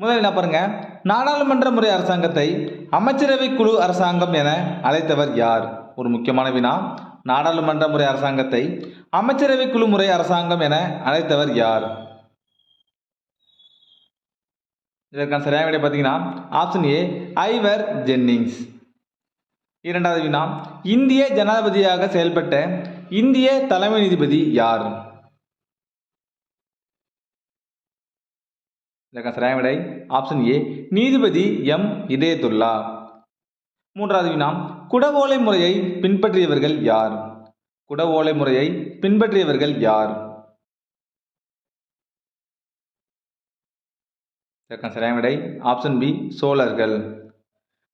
முதல்ல என்ன பாருங்க? நாடாளுமன்ற முறை அரசாங்கத்தை அமைச்சரவை குழு அரசாங்கம் என அழைத்தவர் யார்? ஒரு முக்கியமான வினா. நாடாளுமன்ற முறை அரசாங்கத்தை அமைச்சரவை குழு முறை அரசாங்கம் என அழைத்தவர் யார்? இதற்கான சரியான விடை பார்த்தீங்கன்னா ஆப்ஷன் ஏ ஐவர் ஜென்னிங்ஸ் இரண்டாவது வினா இந்திய ஜனாதிபதியாக செயல்பட்ட இந்திய தலைமை நீதிபதி யார்? இதற்கான சரியான விடை ஆப்ஷன் ஏ நீதிபதி எம் இதயத்துல்லா. மூன்றாவது வினா குடவோலை முறையை பின்பற்றியவர்கள் யார்? குடவோலை முறையை பின்பற்றியவர்கள் யார்? இதற்கான சரியான விடை ஆப்ஷன் பி சோழர்கள்.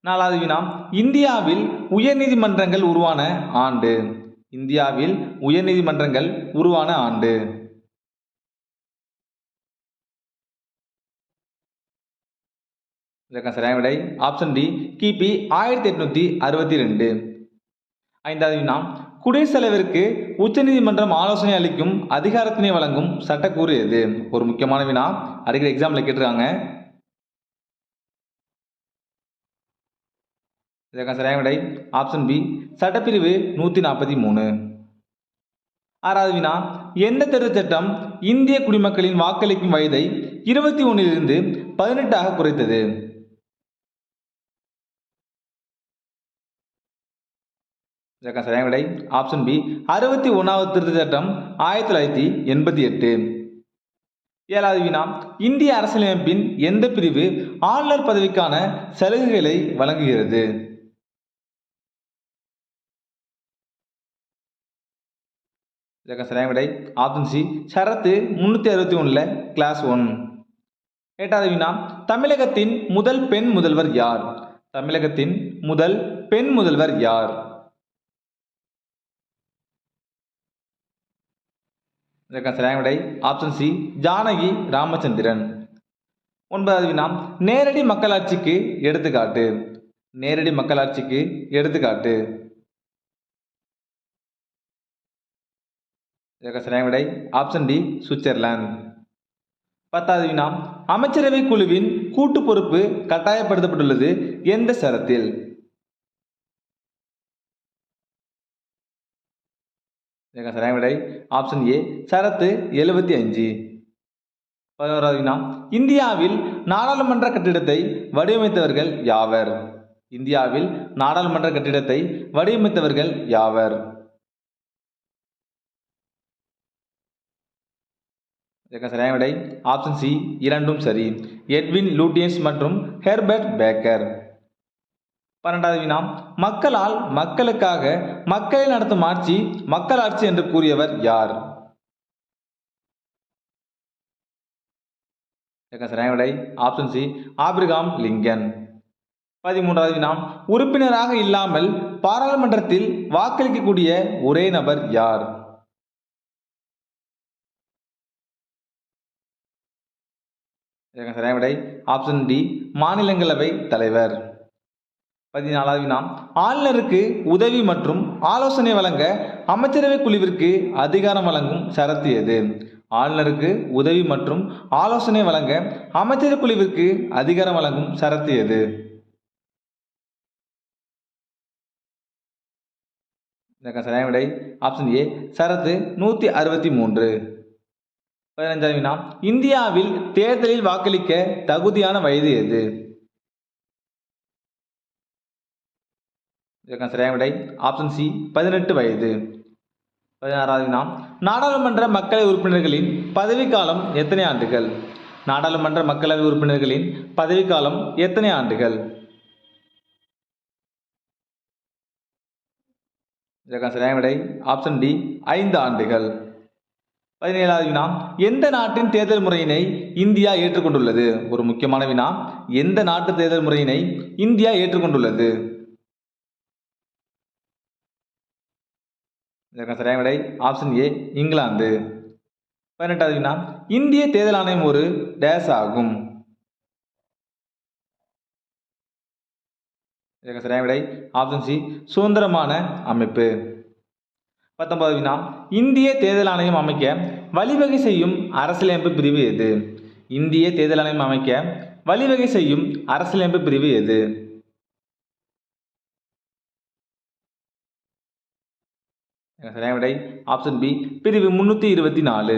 நாலாவது வினா இந்தியாவில் உயர்நீதிமன்றங்கள் உருவான ஆண்டு. இந்தியாவில் உயர்நீதிமன்றங்கள் உருவான ஆண்டு. இதற்கான சரியான விடை ஆப்ஷன் டி கிபி ஆயிரத்தி எட்நூத்தி அறுபத்தி ரெண்டு. ஐந்தாவது வினா குடியரசுத்தலைவருக்கு உச்சநீதிமன்றம் ஆலோசனை அளிக்கும் அதிகாரத்தினை வழங்கும் சட்டக்கூறு எது? ஒரு முக்கியமான வினா அடிக்கடி எக்ஸாம்ல கேட்டிருக்காங்க. இதற்கான சரியான விடை ஆப்ஷன் பி சட்டப்பிரிவு நூற்றி நாற்பத்தி மூணு. ஆறாவது வினா எந்த திருத்தச் சட்டம் இந்திய குடிமக்களின் வாக்களிக்கும் வயதை இருபத்தி ஒன்றிலிருந்து பதினெட்டாக குறைத்தது? இதற்கான சரியான விடை ஆப்ஷன் பி அறுபத்தி ஒன்றாவது திருத்த சட்டம் ஆயிரத்தி தொள்ளாயிரத்தி எண்பத்தி எட்டு. ஏழாவது வினா இந்திய அரசியலமைப்பின் எந்த பிரிவு ஆளுநர் பதவிக்கான சலுகைகளை வழங்குகிறது? இதற்கான சரியான விடை ஆப்ஷன் சி சரத்து முன்னூற்றி அறுபத்தி ஒன்றில் கிளாஸ் ஒன் எட்டாவது வினா தமிழகத்தின் முதல் பெண் முதல்வர் யார்? தமிழகத்தின் முதல் பெண் முதல்வர் யார்? இதற்கான சரியான விடை ஆப்ஷன் சி ஜானகி ராமச்சந்திரன். ஒன்பதாவது வினாம் நேரடி மக்களாட்சிக்கு எடுத்துக்காட்டு. நேரடி மக்களாட்சிக்கு எடுத்துக்காட்டு. இதற்கு சரியான விடை ஆப்ஷன் டி சுவிட்சர்லாந்து. பத்தாவது வினாம் அமைச்சரவை குழுவின் கூட்டு பொறுப்பு கட்டாயப்படுத்தப்பட்டுள்ளது எந்த சரத்தில் சரியான விடை. ஆப்ஷன் ஏ சரத்து எழுபத்தி அஞ்சு. பதினோராவது வினா இந்தியாவில் நாடாளுமன்ற கட்டிடத்தை வடிவமைத்தவர்கள் யாவர்? இந்தியாவில் நாடாளுமன்ற கட்டிடத்தை வடிவமைத்தவர்கள் யாவர்? சரியான விடை. ஆப்ஷன் சி இரண்டும் சரி. எட்வின் லூட்டியன்ஸ் மற்றும் ஹெர்பர்ட் பேக்கர் பன்னெண்டாவது வினா மக்களால் மக்களுக்காக மக்களை நடத்தும் ஆட்சி மக்களாட்சி என்று கூறியவர் யார்? விடை ஆப்ஷன் சி ஆப்ரிகாம் லிங்கன். பதிமூன்றாவது வினா உறுப்பினராக இல்லாமல் பாராளுமன்றத்தில் வாக்களிக்கக்கூடிய ஒரே நபர் யார்? சரியான விடை ஆப்ஷன் டி? மாநிலங்களவை தலைவர். பதினாலாவது வினா ஆளுநருக்கு உதவி மற்றும் ஆலோசனை வழங்க அமைச்சரவை குழுவிற்கு அதிகாரம் வழங்கும் சரத்து எது? ஆளுநருக்கு உதவி மற்றும் ஆலோசனை வழங்க அமைச்சரவை குழுவிற்கு அதிகாரம் வழங்கும் சரத்து எது? சரியான விடை ஆப்ஷன் ஏ சரத்து நூற்றி அறுபத்தி மூன்று. பதினஞ்சாவது வினா இந்தியாவில் தேர்தலில் வாக்களிக்க தகுதியான வயது எது? இதற்கான சரியான விடை ஆப்ஷன் சி பதினெட்டு வயது. பதினாறாவது வினா நாடாளுமன்ற மக்களவை உறுப்பினர்களின் பதவிக்காலம் எத்தனை ஆண்டுகள்? நாடாளுமன்ற மக்களவை உறுப்பினர்களின் பதவிக்காலம் எத்தனை ஆண்டுகள்? இதற்கான சரியான விடை ஆப்ஷன் டி ஐந்து ஆண்டுகள். பதினேழாவது வினா எந்த நாட்டின் தேர்தல் முறையினை இந்தியா ஏற்றுக்கொண்டுள்ளது? ஒரு முக்கியமான வினா எந்த நாட்டு தேர்தல் முறையினை இந்தியா ஏற்றுக்கொண்டுள்ளது? இதற்கான சரியான விடை ஆப்ஷன் ஏ இங்கிலாந்து. பதினெட்டாவதுன்னா இந்திய தேர்தல் ஆணையம் ஒரு டேஸ் ஆகும். இதற்கு சரியான விடை ஆப்ஷன் சி சுதந்திரமான அமைப்பு. பத்தொன்பது வினா இந்திய தேர்தல் ஆணையம் அமைக்க வழிவகை செய்யும் அரசியலமைப்பு பிரிவு எது? இந்திய தேர்தல் ஆணையம் அமைக்க வழிவகை செய்யும் அரசியலமைப்பு பிரிவு எது? சரியான விடை. ஆப்ஷன் பி பிரிவு முன்னூற்றி இருபத்தி நாலு.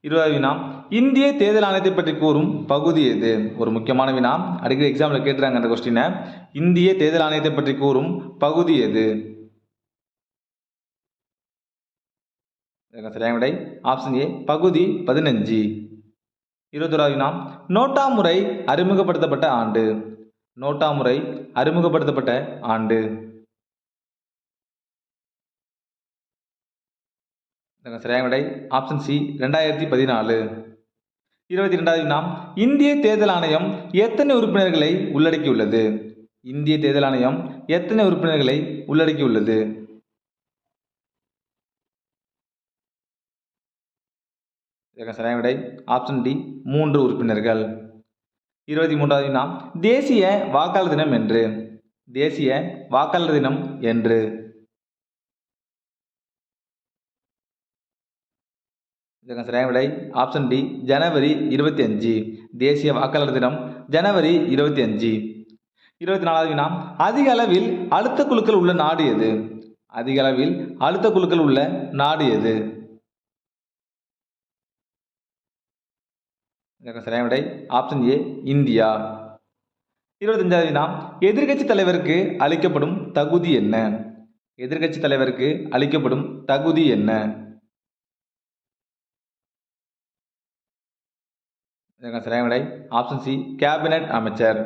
இருபதாவது வினா. இந்திய தேர்தல் ஆணையத்தை பற்றி கூறும் பகுதி எது? ஒரு முக்கியமான வினா. அடிக்கடி எக்ஸாமில் கேட்டுறாங்க அந்த கொஸ்டினை இந்திய தேர்தல் ஆணையத்தை பற்றி கூறும் பகுதி எது? சரியான விடை. ஆப்ஷன் ஏ பகுதி பதினஞ்சு. இருபத்தோராவது வினா. நோட்டா முறை அறிமுகப்படுத்தப்பட்ட ஆண்டு. நோட்டா முறை அறிமுகப்படுத்தப்பட்ட ஆண்டு. சரியான விடை? ஆப்ஷன் சி ரெண்டாயிரத்தி பதினாலு. இருபத்தி ரெண்டாவது நாம் இந்திய தேர்தல் ஆணையம் எத்தனை உறுப்பினர்களை உள்ளடக்கியுள்ளது? இந்திய தேர்தல் ஆணையம் எத்தனை உறுப்பினர்களை உள்ளடக்கியுள்ளது? சரியான விடை ஆப்ஷன் டி மூன்று உறுப்பினர்கள். இருபத்தி மூன்றாவது நாம் தேசிய வாக்காளர் தினம் என்று. தேசிய வாக்காளர் தினம் என்று. இதற்கு சரியான விடை ஆப்ஷன் டி ஜனவரி இருபத்தி அஞ்சு. தேசிய வாக்காளர் தினம் ஜனவரி இருபத்தி அஞ்சு. இருபத்தி நாலாவது வினா அதிக அளவில் அழுத்த குழுக்கள் உள்ள நாடு எது? அதிக அளவில் அழுத்த குழுக்கள் உள்ள நாடு எது? இதற்கு சரியான விடை ஆப்ஷன் ஏ இந்தியா. இருபத்தஞ்சாவது வினா எதிர்கட்சி தலைவருக்கு அளிக்கப்படும் தகுதி என்ன? எதிர்க்கட்சி தலைவருக்கு அளிக்கப்படும் தகுதி என்ன? இதுக்கான சரியான ஆப்ஷன் சி கேபினட் அமைச்சர்